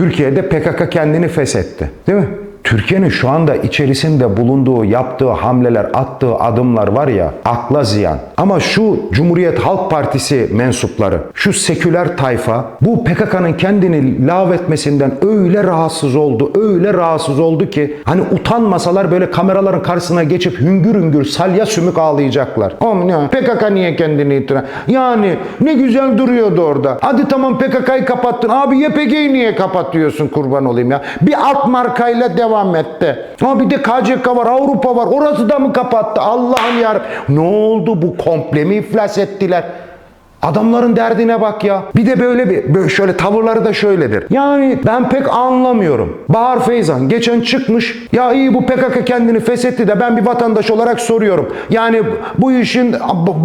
Türkiye'de PKK kendini feshetti. Değil mi? Türkiye'nin şu anda içerisinde bulunduğu, yaptığı hamleler, attığı adımlar var ya akla ziyan. Ama şu Cumhuriyet Halk Partisi mensupları, şu seküler tayfa bu PKK'nın kendini lağvetmesinden öyle rahatsız oldu, öyle rahatsız oldu ki hani utanmasalar böyle kameraların karşısına geçip hüngür hüngür salya sümük ağlayacaklar. Ya PKK niye kendini itirar? Yani ne güzel duruyordu orada. Hadi tamam PKK'yı kapattın. Abi YPG'yi niye kapatıyorsun kurban olayım ya? Bir alt markayla devam etti. Ama bir de KCK var, Avrupa var. Orası da mı kapattı? Allah'ım yarabbim. Ne oldu bu komple mi iflas ettiler? Adamların derdine bak ya. Bir de böyle bir böyle şöyle tavırları da şöyledir. Yani ben pek anlamıyorum. Bahar Feyzan geçen çıkmış. Ya iyi bu PKK kendini feshetti de ben bir vatandaş olarak soruyorum. Yani bu işin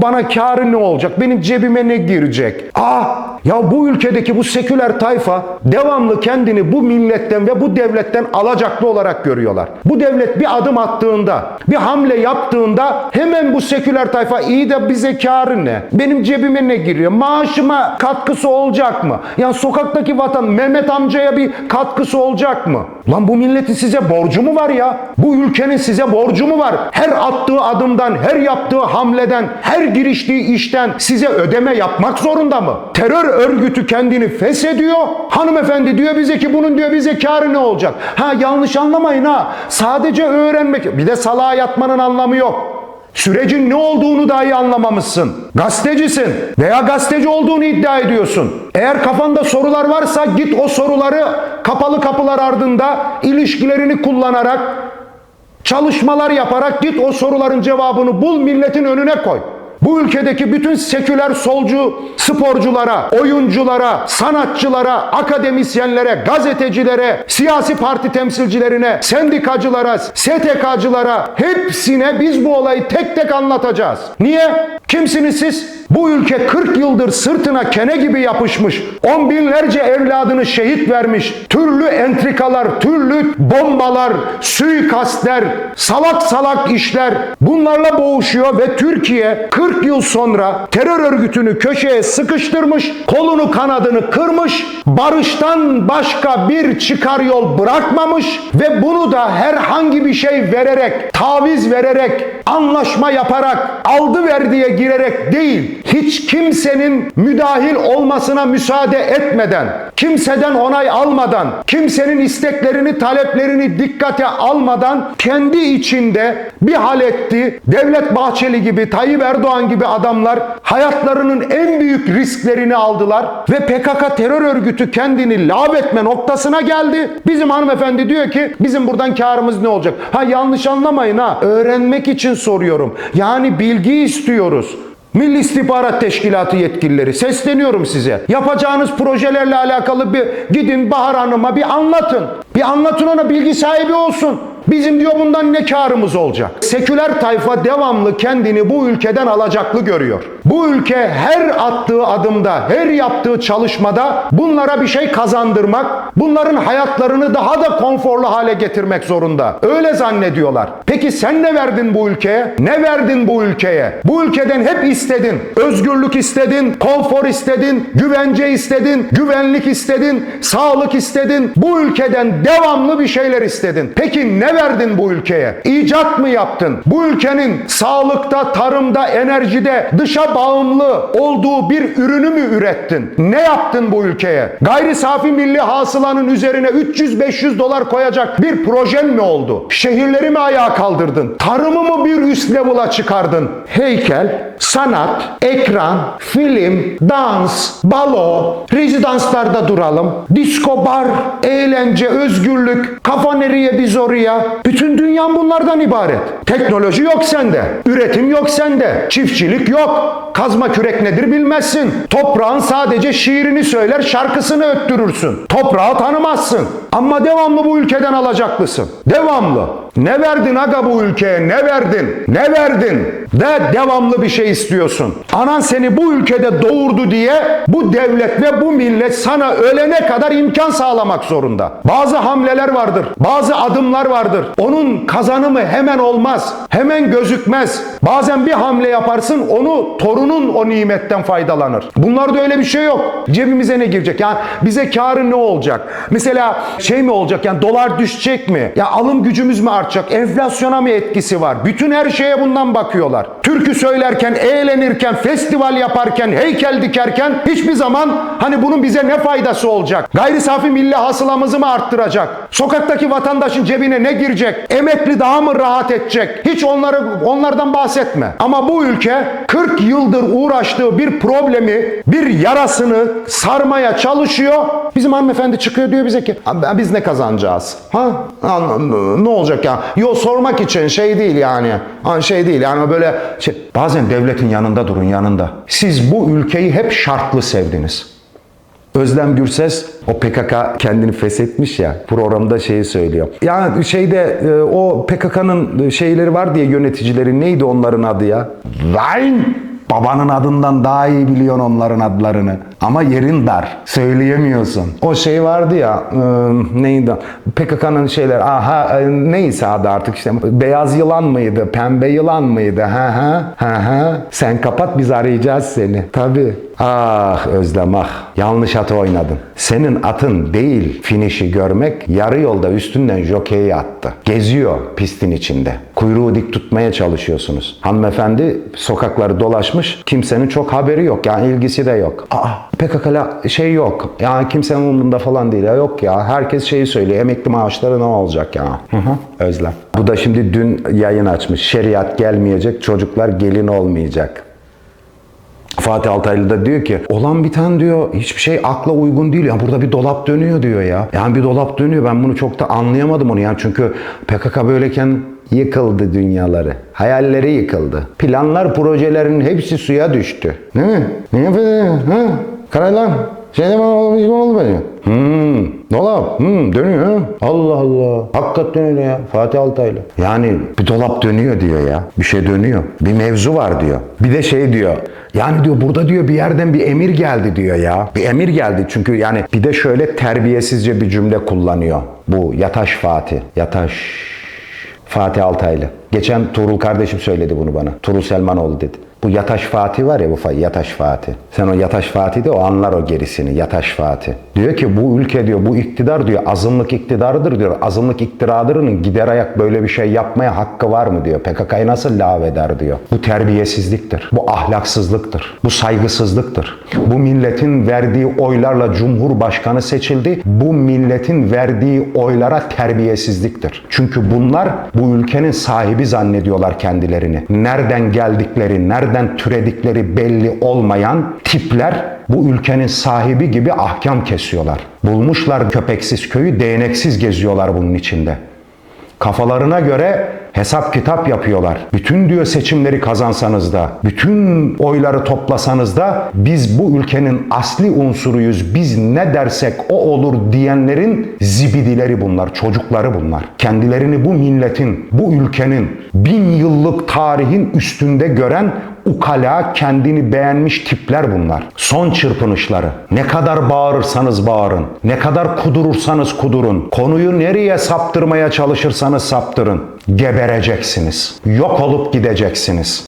bana karı ne olacak? Benim cebime ne girecek? Ah ya bu ülkedeki bu seküler tayfa devamlı kendini bu milletten ve bu devletten alacaklı olarak görüyorlar. Bu devlet bir adım attığında, bir hamle yaptığında hemen bu seküler tayfa iyi de bize karı ne? Benim cebime ne giriyor? Maaşıma katkısı olacak mı? Ya sokaktaki vatan Mehmet amcaya bir katkısı olacak mı? Lan bu milletin size borcu mu var ya? Bu ülkenin size borcu mu var? Her attığı adımdan, her yaptığı hamleden, her giriştiği işten size ödeme yapmak zorunda mı? Terör örgütü kendini feshediyor. Hanımefendi diyor bize ki bunun diyor bize karı ne olacak? Ha yanlış anlamayın ha. Sadece öğrenmek. Bir de salağa yatmanın anlamı yok. Sürecin ne olduğunu dahi anlamamışsın. Gazetecisin veya gazeteci olduğunu iddia ediyorsun. Eğer kafanda sorular varsa git o soruları kapalı kapılar ardında ilişkilerini kullanarak çalışmalar yaparak git o soruların cevabını bul milletin önüne koy. Bu ülkedeki bütün seküler solcu sporculara, oyunculara, sanatçılara, akademisyenlere, gazetecilere, siyasi parti temsilcilerine, sendikacılara, STK'cılara hepsine biz bu olayı tek tek anlatacağız. Niye? Kimsiniz siz? Bu ülke 40 yıldır sırtına kene gibi yapışmış, on binlerce evladını şehit vermiş, türlü entrikalar, türlü bombalar, suikastler, salak salak işler bunlarla boğuşuyor ve Türkiye 40 yıl sonra terör örgütünü köşeye sıkıştırmış, kolunu kanadını kırmış, barıştan başka bir çıkar yol bırakmamış ve bunu da herhangi bir şey vererek, taviz vererek, anlaşma yaparak, aldı verdiye girerek değil, hiç kimsenin müdahil olmasına müsaade etmeden, kimseden onay almadan, kimsenin isteklerini, taleplerini dikkate almadan kendi içinde bir hal etti. Devlet Bahçeli gibi, Tayyip Erdoğan gibi adamlar hayatlarının en büyük risklerini aldılar ve PKK terör örgütü kendini lağvetme noktasına geldi. Bizim hanımefendi diyor ki bizim buradan karımız ne olacak? Ha yanlış anlamayın ha. Öğrenmek için soruyorum. Yani bilgi istiyoruz. Milli İstihbarat Teşkilatı yetkilileri sesleniyorum size. Yapacağınız projelerle alakalı bir gidin Bahar Hanım'a bir anlatın. Bir anlatın ona bilgi sahibi olsun. Bizim diyor bundan ne karımız olacak? Seküler tayfa devamlı kendini bu ülkeden alacaklı görüyor. Bu ülke her attığı adımda, her yaptığı çalışmada bunlara bir şey kazandırmak, bunların hayatlarını daha da konforlu hale getirmek zorunda. Öyle zannediyorlar. Peki sen ne verdin bu ülkeye? Ne verdin bu ülkeye? Bu ülkeden hep istedin. Özgürlük istedin, konfor istedin, güvence istedin, güvenlik istedin, sağlık istedin. Bu ülkeden devamlı bir şeyler istedin. Peki ne verdin bu ülkeye? İcat mı yaptın? Bu ülkenin sağlıkta, tarımda, enerjide dışa bağımlı olduğu bir ürünü mü ürettin? Ne yaptın bu ülkeye? Gayri safi milli hasılanın üzerine 300-500 dolar koyacak bir projen mi oldu? Şehirleri mi ayağa kaldırdın? Tarımı mı bir üst level'a çıkardın? Heykel, sanat, ekran, film, dans, balo, rezidanslarda duralım, disco bar, eğlence, özgürlük, kafa nereye biz oraya. Bütün dünya bunlardan ibaret. Teknoloji yok sende, üretim yok sende, çiftçilik yok. Kazma kürek nedir bilmezsin. Toprağın sadece şiirini söyler, şarkısını öttürürsün. Toprağı tanımazsın. Ama devamlı bu ülkeden alacaklısın. Devamlı. Ne verdin aga bu ülkeye? Ne verdin? Ne verdin? Ve devamlı bir şey istiyorsun. Anan seni bu ülkede doğurdu diye bu devlet ve bu millet sana ölene kadar imkan sağlamak zorunda. Bazı hamleler vardır. Bazı adımlar vardır. Onun kazanımı hemen olmaz. Hemen gözükmez. Bazen bir hamle yaparsın onu torun torunun o nimetten faydalanır. Bunlarda öyle bir şey yok. Cebimize ne girecek? Yani bize karı ne olacak? Mesela şey mi olacak? Yani dolar düşecek mi? Ya alım gücümüz mü artacak? Enflasyona mı etkisi var? Bütün her şeye bundan bakıyorlar. Türkü söylerken, eğlenirken, festival yaparken, heykel dikerken hiçbir zaman hani bunun bize ne faydası olacak? Gayri safi milli hasılamızı mı arttıracak? Sokaktaki vatandaşın cebine ne girecek? Emekli daha mı rahat edecek? Hiç onları onlardan bahsetme. Ama bu ülke 40 yıldır uğraştığı bir problemi, bir yarasını sarmaya çalışıyor. Bizim hanımefendi çıkıyor diyor bize ki "Abi biz ne kazanacağız? Ha? Ne olacak ya? Yo sormak için şey değil yani. Şey değil yani böyle şey. Bazen devletin yanında durun yanında. Siz bu ülkeyi hep şartlı sevdiniz. Özlem Gürses o PKK kendini feshetmiş ya programda şeyi söylüyor. Yani şeyde e, o PKK'nın şeyleri var diye yöneticileri neydi onların adı ya? Lan! Babanın adından daha iyi biliyorsun onların adlarını. Ama yerin dar. Söyleyemiyorsun. O şey vardı ya e, neydi? PKK'nın şeyler aha e, neyse adı artık işte beyaz yılan mıydı? Pembe yılan mıydı? Ha ha ha ha. Sen kapat biz arayacağız seni. Tabii. Ah Özlem ah. Yanlış atı oynadın. Senin atın değil finişi görmek yarı yolda üstünden jokeyi attı. Geziyor pistin içinde. Kuyruğu dik tutmaya çalışıyorsunuz. Hanımefendi sokakları dolaşmış. Kimsenin çok haberi yok. Yani ilgisi de yok. Aa PKK'la şey yok. Yani kimsenin umurunda falan değil. Ya yok ya. Herkes şeyi söylüyor. Emekli maaşları ne olacak ya? Hı hı. Özlem. Bu da şimdi dün yayın açmış. Şeriat gelmeyecek. Çocuklar gelin olmayacak. Fatih Altaylı da diyor ki olan biten diyor hiçbir şey akla uygun değil. Yani burada bir dolap dönüyor diyor ya. Yani bir dolap dönüyor. Ben bunu çok da anlayamadım onu. Yani çünkü PKK böyleyken yıkıldı dünyaları. Hayalleri yıkıldı. Planlar, projelerin hepsi suya düştü. Değil mi? Ne yapıyor? Ha? Karaylan. Şey mi oldu, bir oldu benim. Hmm, dolap, hmm, dönüyor. Allah Allah. Hakikaten öyle ya. Fatih Altaylı. Yani bir dolap dönüyor diyor ya. Bir şey dönüyor. Bir mevzu var diyor. Bir de şey diyor. Yani diyor burada diyor bir yerden bir emir geldi diyor ya. Bir emir geldi çünkü yani bir de şöyle terbiyesizce bir cümle kullanıyor. Bu Yataş Fatih. Yataş Fatih Altaylı. Geçen Tuğrul kardeşim söyledi bunu bana. Tuğrul Selmanoğlu dedi. Bu Yataş Fatih var ya bu Yataş Fatih. Sen o Yataş Fatih de o anlar o gerisini. Yataş Fatih. Diyor ki bu ülke diyor bu iktidar diyor azınlık iktidarıdır diyor. Azınlık iktidarının gider ayak böyle bir şey yapmaya hakkı var mı diyor. PKK'yı nasıl lağveder diyor. Bu terbiyesizliktir. Bu ahlaksızlıktır. Bu saygısızlıktır. Bu milletin verdiği oylarla Cumhurbaşkanı seçildi. Bu milletin verdiği oylara terbiyesizliktir. Çünkü bunlar bu ülkenin sahibi zannediyorlar kendilerini. Nereden geldikleri, nereden türedikleri belli olmayan tipler bu ülkenin sahibi gibi ahkam kesiyorlar. Bulmuşlar köpeksiz köyü, değneksiz geziyorlar bunun içinde. Kafalarına göre hesap kitap yapıyorlar. Bütün diyor seçimleri kazansanız da, bütün oyları toplasanız da biz bu ülkenin asli unsuruyuz. Biz ne dersek o olur diyenlerin zibidileri bunlar, çocukları bunlar. Kendilerini bu milletin, bu ülkenin bin yıllık tarihin üstünde gören ukala, kendini beğenmiş tipler bunlar. Son çırpınışları. Ne kadar bağırırsanız bağırın, ne kadar kudurursanız kudurun, konuyu nereye saptırmaya çalışırsanız saptırın. Gebereceksiniz. Yok olup gideceksiniz.